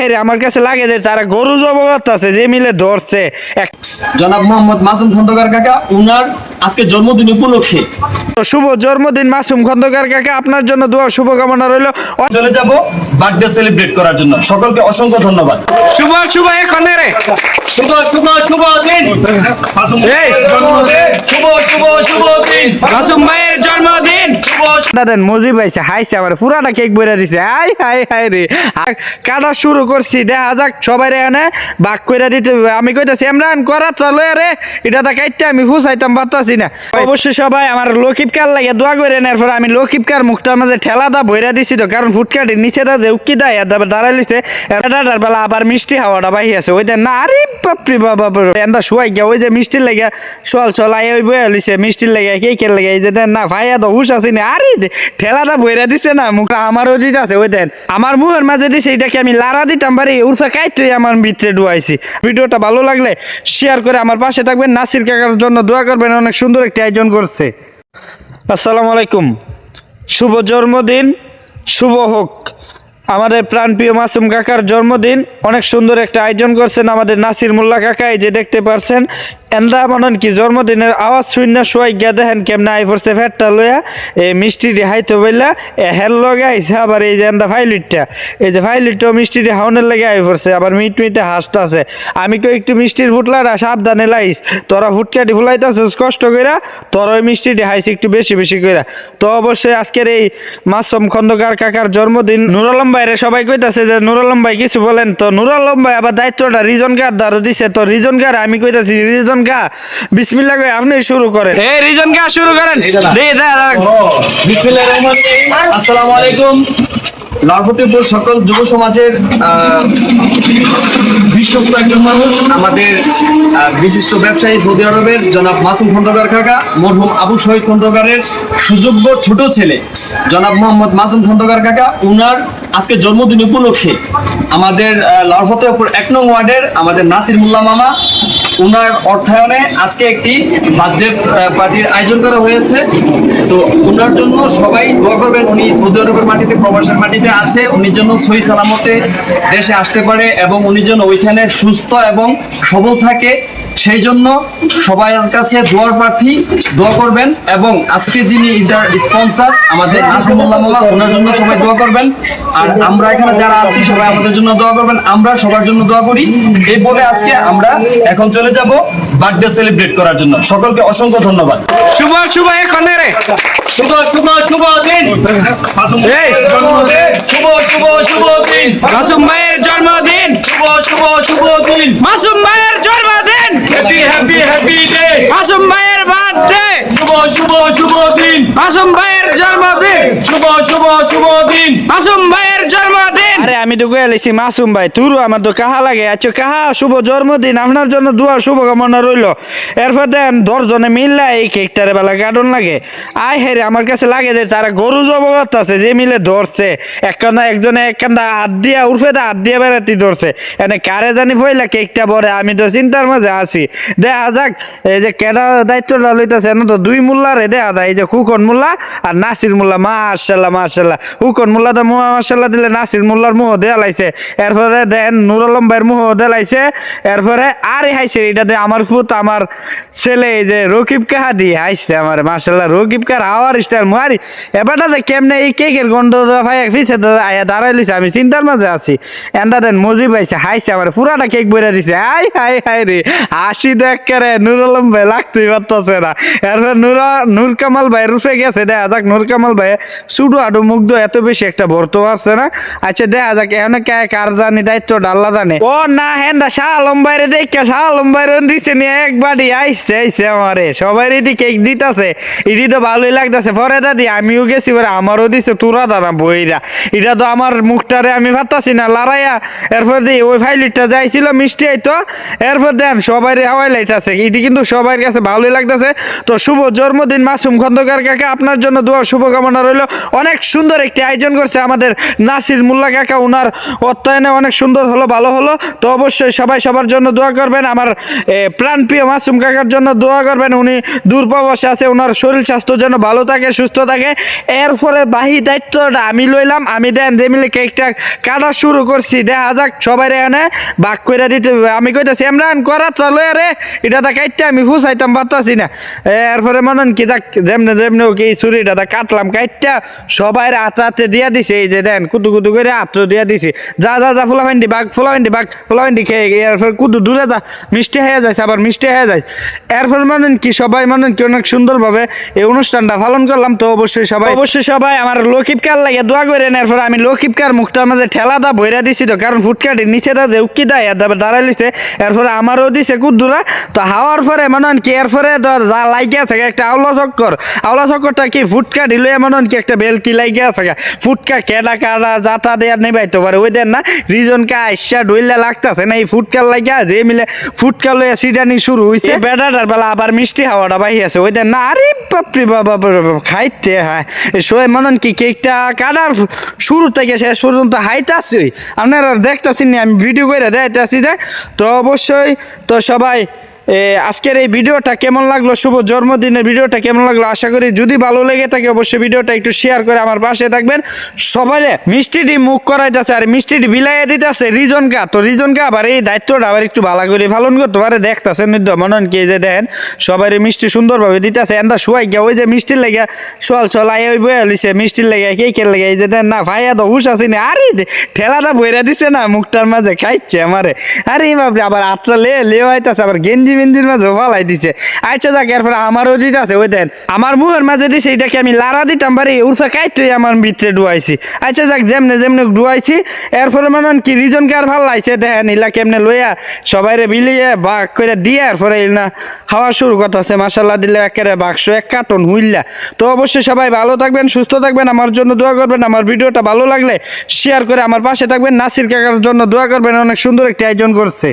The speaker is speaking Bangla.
হেরে আমার কাছে লাগে যে তারা গরু জবগত আছে যে মিলে ধরছে। জনাব মোহাম্মদ মাসুম খন্দকার কাকা উনার আজকে জন্মদিন উপলক্ষে। শুভ জন্মদিন মাসুম খন্দকার কাকা আপনার জন্য দোয়া শুভকামনা রইল। চলে যাব বার্থডে সেলিব্রেট করার জন্য। সকলকে অসংখ্য ধন্যবাদ। শুভ শুভ এখন রে। শুভ শুভ শুভ দিন। এই, শুভ শুভ শুভ দিন। মাসুম ভাইয়ের জন্মদিন। দাদেন মজিব ভাইছে হাইছে আমার, পুরাটা কেক বইরা দিছে। হাই হাই হাই রে। কাটা শুরু করছি, দেখা যাক সবাই এখানে বাক কইরা দিতে আমি কইতাছি এমরান করা চলো রে, এটা তা কাইতে আমি ফুসাইতাম পারতাছি না। অবশ্যই সবাই আমার লকিপ কার লাগে দোয়া করে নের পর আমি লকিপ কার মুখটার মাঝে ঠেলা দা বইরা দিছি তো, কারণ ফুটকাটি নিচে দা উকি দেয় তারপর দাঁড়াই লিছে এটার বেলা আবার মিষ্টি হাওয়াটা বাহি আছে। ওই না, আরে বাপরে বাবা এন্দা শুয়াই গিয়া, ওই যে মিষ্টির লাগে চল চল আই ওই বইয়া লিছে মিষ্টির লাগে, কেকের লাগে। এই যে না, ভাইয়া তো হুশ আছে না। আরে ঠেলাটা বইরা দিছে না, মুখটা আমারও দিতে আছে, ওই দেন। আমার মুখের মাঝে দিছে এটাকে, আমি লারা দিতাম পারি উর্ফে কাইতুই আমার ভিতরে ডুয়াইছি। ভিডিওটা ভালো লাগলে শেয়ার করে আমার পাশে থাকবেন। নাসির কাকার জন্য দোয়া করবেন, অনেক সুন্দর একটি আয়োজন করছে। আসসালামু আলাইকুম। শুভ জন্মদিন, শুভ হোক। আমাদের প্রাণপ্রিয় মাসুম কাকার জন্মদিন, অনেক সুন্দর একটা আয়োজন করছেন আমাদের নাসির মোল্লা কাকা যে দেখতে পারছেন। এনরা মনন কি জন্মদিনের আওয়াজ শূন্য শোয়াই গিয়া দেখেন কেমনে আই পড়ছে ফ্যাটটা লইয়া। এই মিষ্টি দিয়ে হাইতে বইলা, এ হের লগে আইছে, আবার এই যে এন্দা ফাইলিটটা এই যে ফাইলিটটাও মিষ্টি দিয়ে হাউনের লেগে আই পড়ছে, আবার মিট মিটে হাসতে আছে। আমি কই একটু মিষ্টির ফুটলাটা সাবধানে লাইস, তোরা ফুটকাটি ফুলাইতেছিস কষ্ট কইরা, তোর ওই মিষ্টিটি হাইছি একটু বেশি বেশি কইরা। তো অবশ্যই আজকের এই মাসুম খন্দকার কাকার জন্মদিন, নুর আলম ভাইরে সবাই কইতাছে যে, নুর আলম ভাই কিছু বলেন তো। নুর আলম ভাই আবার দায়িত্বটা রিজন কার দ্বারা দিছে? তো রিজন কার আমি কইতাছি, রিজন কা বিসমিল্লাহ কই আপনি শুরু করেন। এই রিজন কা শুরু করেন। দে দে আসসালামু আলাইকুম। লালফতেপুর সকল যুব সমাজের বিশ্বস্ত একজন মানুষ আমাদের বিশিষ্ট ব্যবসায়ী সৌদি আরবের জনাব মাসুম খন্দকার কাকা মরহুম আবু শহীদ খন্দকারের সুযোগ্য ছোট ছেলে জনাব মোহাম্মদ মাসুম খন্দকার কাকা উনার আজকে জন্মদিন উপলক্ষে আমাদের আহ, লালফতেপুর এক নং ওয়ার্ডের আমাদের নাসির মোল্লা মামা উনার অর্থায়নে আজকে একটি বাজেট পার্টির আয়োজন করা হয়েছে। তো উনার জন্য সবাই দোয়া করবেন, উনি সৌদি আরবের মাটিতে, প্রবাসের মাটিতে আছে উনির জন্য সই সালামতে দেশে আসতে পারে এবং উনি যেন ওইখানে সুস্থ এবং সবল থাকে। সেই জন্য সবার কাছে দোয়ার প্রার্থী দোয়া করবেন এবং আজকে যিনি ইন্টার স্পন্সর আমাদের নাসিমুল্লাহ মামা ওনার জন্য সবাই দোয়া করবেন। আর আমরা এখানে যারা আছি সবাই আমাদের জন্য দোয়া করবেন। আমরা সবার জন্য দোয়া করি। এই বলে আজকে আমরা এখন চলে যাব বার্থডে সেলিব্রেট করার জন্য। সকলকে অসংখ্য ধন্যবাদ। শুভ শুভ এখন রে। শুভ শুভ শুভ দিন। শুভ শুভ শুভ দিন। মাসুম ভাইয়ের জন্মদিন। শুভ শুভ শুভ দিন। মাসুম ভাইয়ের জন্মদিন। হ্যাপি হ্যাপি হ্যাপি ডে ভাইয়ের বার্থডে শুভ শুভ শুভ দিন। মাসুম ভাইয়ের জন্মদিন। শুভ শুভ শুভ দিন। মাসুম ভাইয়ের জন্মদিন। আরে আমি তো মাসুম ভাই তুরু আমার তো কাহা লাগে? আচ্ছা কাহা শুভ জন্মদিন? আপনার জন্য দোয়া শুভকামনা রইল। এরপর দেন দশজনে মিললে এই কেকটারে বেলা গার্ডন লাগে। আয় হেরে আমার কাছে লাগে যে তারা গরু জবগত আছে যে মিলে ধরছে। একখানা একজনে একখানা হাত দিয়া উর্ফে হাত দিয়ে বেড়াতে ধরছে। এনে কারে জানি ফইলা কেকটা পরে আমি তো চিন্তার মাঝে আছি। দেখা যাক এই যে কেডা দায়িত্বটা লইতেছে না তো দুই মোল্লা রে দেখা এই যে খুকন মোল্লা আর নাসির মোল্লা, মাশাল্লাহ মাশাল্লাহ। হুকন মোল্লা তো মাশাল্লাহ দিলে নাসির মোল্লার মুহ দেয়া লাইছে এরপরে দেন নুর আলম ভাইয়ের মুহ দেলাইছে এরপরে আর হাইছে এটাতে আমার ফুত আমার ছেলে, এই যে রকিব কাহা দিয়ে হাইছে আমার, মাশাল্লাহ, রকিব কার হাওয়ার স্টার মারি এবারটাতে কেমনে এই কেকের গন্ধ ভাই ফিসে আয়া দাঁড়াই লিছে আমি চিন্তার মাঝে আছি। এন্ডা দেন মজিব আইছে হাইছে আমার, পুরাটা কেক বইরা দিছে। আই হাই হাই রে, হাসি দেখ করে নুর আলম ভাই, লাগতেই পারতেছে না। এরপর নুরা নূর কামাল ভাই রুফে গেছে, দেখা যাক নূর কামাল ভাই সুডু আডু মুগ্ধ এত বেশি একটা ভর্ত আছে না? আচ্ছা দেখা যাক, এখানে কে কার জানি দায়িত্ব ডাল্লা জানে। ও না হেন্দা শাহ আলম বাইরে দেখে শাহ আলম বাইরে দিচ্ছে নিয়ে একবারই আইসছে আইসছে আমারে। সবাই এটি কেক দিতেছে, এটি তো ভালোই লাগতেছে। পরে দাদি, আমিও গেছি, পরে আমারও দিছে তোরা দানা বইরা। এটা তো আমার মুখটারে আমি ভাবতাছি না, লড়াইয়া। এরপর দিয়ে ওই ফাইলিটটা যাইছিল, মিষ্টি আইতো। এরপর দেন সবাই হাওয়াই লাইতেছে। এটি কিন্তু সবার কাছে ভালোই লাগতেছে। তো শুভ জন্মদিন মাসুম খন্দকার কাকা, আপনার জন্য দোয়া, শুভকামনা রইল। অনেক সুন্দর একটি আয়োজন করছে আমাদের নাসির মোল্লা কাকা ওনার অর্থায়নে অনেক সুন্দর হলো, ভালো হলো। তো অবশ্যই সবাই সবার জন্য দোয়া করবেন। আমার প্রাণপ্রিয় মাসুম কাকার জন্য দোয়া করবেন। উনি দূরপ্রবাসে আছে ওনার শরীর স্বাস্থ্য যেন ভালো থাকে, সুস্থ থাকে। এরপরে বাহি দায়িত্বটা আমি লইলাম। আমি দেন মিলে কেকটা কাটা শুরু করছি। দেখা যাক, সবাই এখানে বাক করে দিতে। আমি কইতাছি এমরান করাত লয়ে রে। এটা তা কাটতে আমি ফুসাইতাম, পারতাছি না। এরপরে মনে হন কি যাক, যেমনে যেমনে ওকে এই ছুরিটা তা কাটলাম কাটটা সবাই হাতে হাতে দিয়া দিছে, এই যে দেন, কুতু কুতু করে হাত দিয়া দিছে। যা যা যা ফুলাভেন্ডি বাঘ ফুলাভেন্ডি বাঘ ফুলাভেন্ডি খেয়ে এরপর কুতু দূরে যা, মিষ্টি হয়ে যায় আবার মিষ্টি হয়ে যায়। এরপর মানেন কি, সবাই মানেন কি অনেক সুন্দরভাবে এই অনুষ্ঠানটা পালন করলাম, তো অবশ্যই সবাই অবশ্যই সবাই আমার লকিপকার লাগে দোয়া করেন এরপর আমি লকিপকার মুখটার মাঝে ঠেলা দা বইরা দিছি তো, কারণ ফুটকাটি নিচে দা উকি দেয় আর তারপর দাঁড়াই লিছে এরপরে আমারও দিছে কুদ্দুরা, তো হাওয়ার পরে মানন কি এরপরে যা লাইগে আছে একটা আওলা চক্কর। আওলা চক্করটা কি ফুটকা দিলে মানন কি একটা বেলকি লাইগে আছে ফুটকা কেডা কাডা যাতা দেয়া নেবাইতে পারে ওই দেন না রিজনকে আইসা ডইলে লাগতাছে না এই ফুটকার লাগিয়া যে মিলে ফুটকা লইয়া সিডানি শুরু হইছে। বেড়াটার বেলা আবার মিষ্টি হাওয়াটা বাহি আছে ওই দেন না আরে বাপরে বাবা খাইতে হ্যাঁ। সবাই মানন কি কেকটা কাটার শুরু থেকে শেষ পর্যন্ত হাইতাছি আপনারা দেখতেছেন নি, আমি ভিডিও করে দেখাইতেছি যে তো অবশ্যই তো সবাই আজকের এই ভিডিওটা কেমন লাগল? শুভ জন্মদিনের ভিডিওটা কেমন লাগল? আশা করি যদি ভালো লেগে থাকে, অবশ্যই ভিডিওটা একটু শেয়ার করে আমার পাশে থাকবেন। সবাই মিষ্টিটি মুখ করাইতেছে আর মিষ্টিটি বিলাইয়ে দিতেছে রিজনকা তো রিজনকা আবার এই দায়িত্বটা আবার একটু ভালো করে পালন করতে পারে, দেখতেছেন নিদ্য মনে হন কি যে দেখেন সবাই মিষ্টি সুন্দরভাবে দিতেছে। এন্দা শুয়াই গিয়া ওই যে মিষ্টির লেগে চল চল আই ওই বয়ে লিছে, মিষ্টির লেগে, কেকের লেগে, এই যে দেন না, ভাইয়া তো হুশ আসেনি আরে ঠেলাটা বইরা দিছে না মুখটার মাঝে, খাইছে আমারে। আরে বাপরে, আবার আটটা লে লে হইতাছে আবার গেঞ্জি মেঞ্জির মাঝে ফালাই দিছে। আচ্ছা যাক, এরপর আমারও দিতেছে ওই দেন। আমার মুখের মাঝে দিছে এটাকে, আমি লারা দিতাম পারি উর্ফে কাইতে আমার ভিতরে ডুয়াইছি। আচ্ছা যাক, যেমনে যেমনে ডুয়াইছি, এরপরে মানে কি, রিজনকে আর ভালো লাগছে? দেখেন ইলা কেমনে লইয়া সবাইরে বিলিয়ে বাঘ করে দিয়ে এরপরে না খাওয়া শুরু করতেছে। মাসাল্লাহ দিলে একেবারে বাক্স, এক কার্টন হুইল্লা। তো অবশ্যই সবাই ভালো থাকবেন, সুস্থ থাকবেন, আমার জন্য দোয়া করবেন, আমার ভিডিওটা ভালো লাগলে শেয়ার করে আমার পাশে থাকবেন। নাসির কাকার জন্য দোয়া করবেন, অনেক সুন্দর একটি আয়োজন করছে।